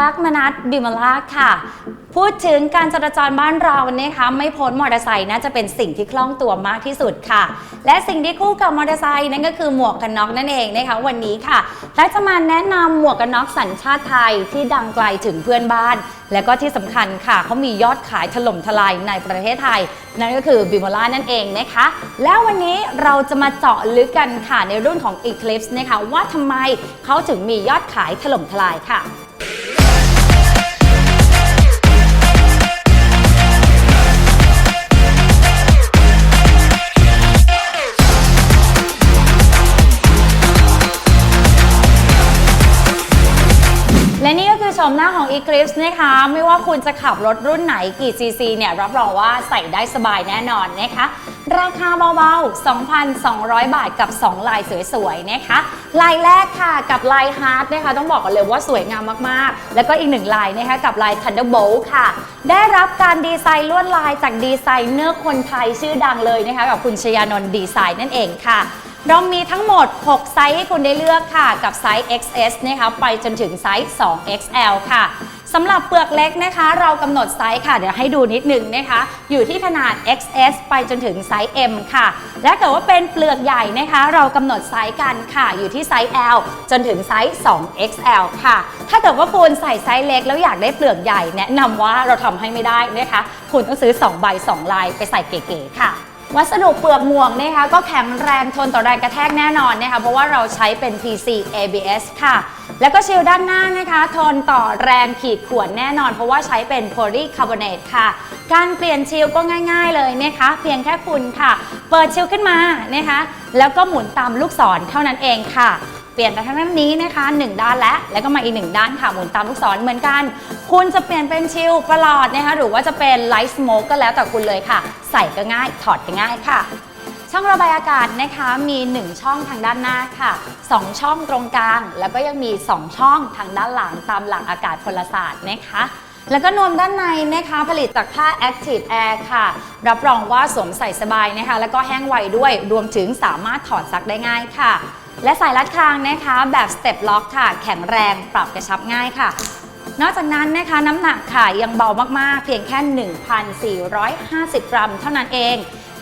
ตั๊กมนัสบิมลาค่ะ พูดถึงการจราจรบ้านเรานะคะไม่พ้นมอเตอร์ไซค์น่าจะเป็นสิ่งที่คล่องตัวมากที่สุดค่ะ และสิ่งที่คู่กับมอเตอร์ไซค์นั่นก็คือหมวกกันน็อกนั่นเองนะคะวันนี้ค่ะและจะมาแนะนำหมวกกันน็อกสัญชาติไทยที่ดังไกลถึงเพื่อนบ้าน และก็ที่สำคัญค่ะเขามียอดขายถล่มทลายในประเทศไทย นั่นก็คือบิมล่านั่นเองนะคะ แล้ววันนี้เราจะมาเจาะลึกกันค่ะในรุ่นของ Eclipse นะคะว่าทำไมเขาถึงมียอดขายถล่มทลายค่ะ มหน้าของ Eclipse นะคะ ไม่ว่าคุณจะขับรถรุ่นไหนกี่ซีซีเนี่ยรับรองว่าใส่ได้สบายแน่นอนนะคะ ราคาเบาๆ 2,200 บาทกับ 2 ลายสวยๆนะคะ ลายแรกค่ะกับลายฮาร์ดนะคะต้องบอกกันเลยว่าสวยงามมากๆ แล้วก็อีกหนึ่งลายนะคะกับลาย Thunderbolt ค่ะ ได้รับการดีไซน์ลวดลายจากดีไซเนอร์คนไทยชื่อดังเลยนะคะกับคุณชยานนท์ดีไซน์นั่นเองค่ะ เรามีทั้งหมด 6 ไซส์ให้คุณได้เลือกค่ะ กับไซส์ XS นะคะไปจนถึงไซส์ 2XL ค่ะสำหรับเปลือกเล็กนะคะ เรากำหนดไซส์ค่ะ เดี๋ยวให้ดูนิดนึงนะคะ อยู่ที่ขนาด XS ไปจนถึงไซส์ M ค่ะ และเกิดว่าเป็นเปลือกใหญ่นะคะ เรากำหนดไซส์กันค่ะ อยู่ที่ไซส์ L จนถึงไซส์ 2XL ค่ะ ถ้าเกิดว่าคุณใส่ไซส์เล็กแล้วอยากได้เปลือกใหญ่ แนะนำว่าเราทำให้ไม่ได้นะคะ คุณต้องซื้อ 2 ใบ 2 ลายไปใส่เก๋ๆค่ะ วัสดุเปลือกหมวกนะคะก็แข็งแรงทนต่อแรงกระแทกแน่นอนนะคะเพราะว่าเราใช้เป็น PC ABS ค่ะ แล้วก็ชิลด้านหน้านะคะทนต่อแรงขีดข่วนแน่นอน เพราะว่าใช้เป็นโพลีคาร์บอเนตค่ะ การเปลี่ยนชิลก็ง่ายๆเลยนะคะเพียงแค่คุณค่ะ เปิดชิลขึ้นมานะคะแล้วก็หมุนตามลูกศรเท่านั้นเองค่ะ ปลี่ยนไปทางด้านนี้นะคะ 1 ด้านและแล้วก็มาอีก 1 ด้านค่ะหมุนตามลูกศรเหมือนกัน คุณจะเปลี่ยนเป็นชิลประหลอดนะคะหรือว่าจะเป็นไลท์สโมกก็แล้วแต่คุณเลยค่ะ ใส่ก็ง่ายถอดก็ง่ายค่ะช่องระบายอากาศนะคะมี 1 ช่องทางด้านหน้าค่ะ 2 ช่องตรงกลาง แล้วก็ยังมี 2 ช่องทางด้านหลังตามหลักอากาศพลศาสตร์นะคะ แล้วก็นวมด้านในนะคะผลิตจากผ้า Active Air ค่ะ รับรองว่าสวมใส่สบายนะคะ แล้วก็แห้งไวด้วยรวมถึงสามารถถอดซักได้ง่ายค่ะ และสายรัดคางนะคะแบบสเต็ปล็อกค่ะ แข็งแรงปรับกระชับง่ายค่ะ นอกจากนั้นนะคะน้ำหนักค่ะยังเบามากๆ เพียงแค่ 1,450 กรัม เท่านั้นเอง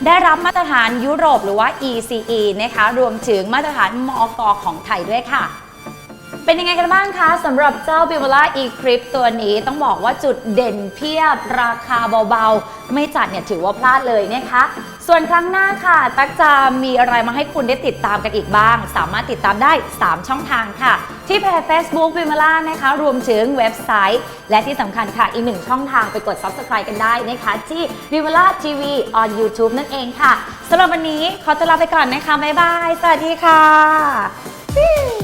ได้รับมาตรฐานยุโรปหรือว่า ECE นะคะ รวมถึงมาตรฐานมอกของไทยด้วยค่ะเป็นยังไงกันบ้างคะสำหรับเจ้า b i v o l a e-Crip ตัวนี้ต้องบอกว่าจุดเด่นเพียบราคาเบาๆ ไม่จัดเนี่ยถือว่าพลาดเลยนะคะ ส่วนครั้งหน้าค่ะตั๊กจะมีอะไรมาให้คุณได้ติดตามกันอีกบ้าง สามารถติดตามได้ 3 ช่องทางค่ะ ที่เพจ Facebook b i m a l a นะคะ รวมถึงเว็บไซต์ และที่สำคัญค่ะอีกหนึ่งช่องทางไปกด Subscribe กันได้นะคะ ที่ b i m a l a TV on YouTube นั่นเองค่ะสำหรับวันนี้ขอตัวลาไปก่อนนะคะ บ๊ายบาย สวัสดีค่ะ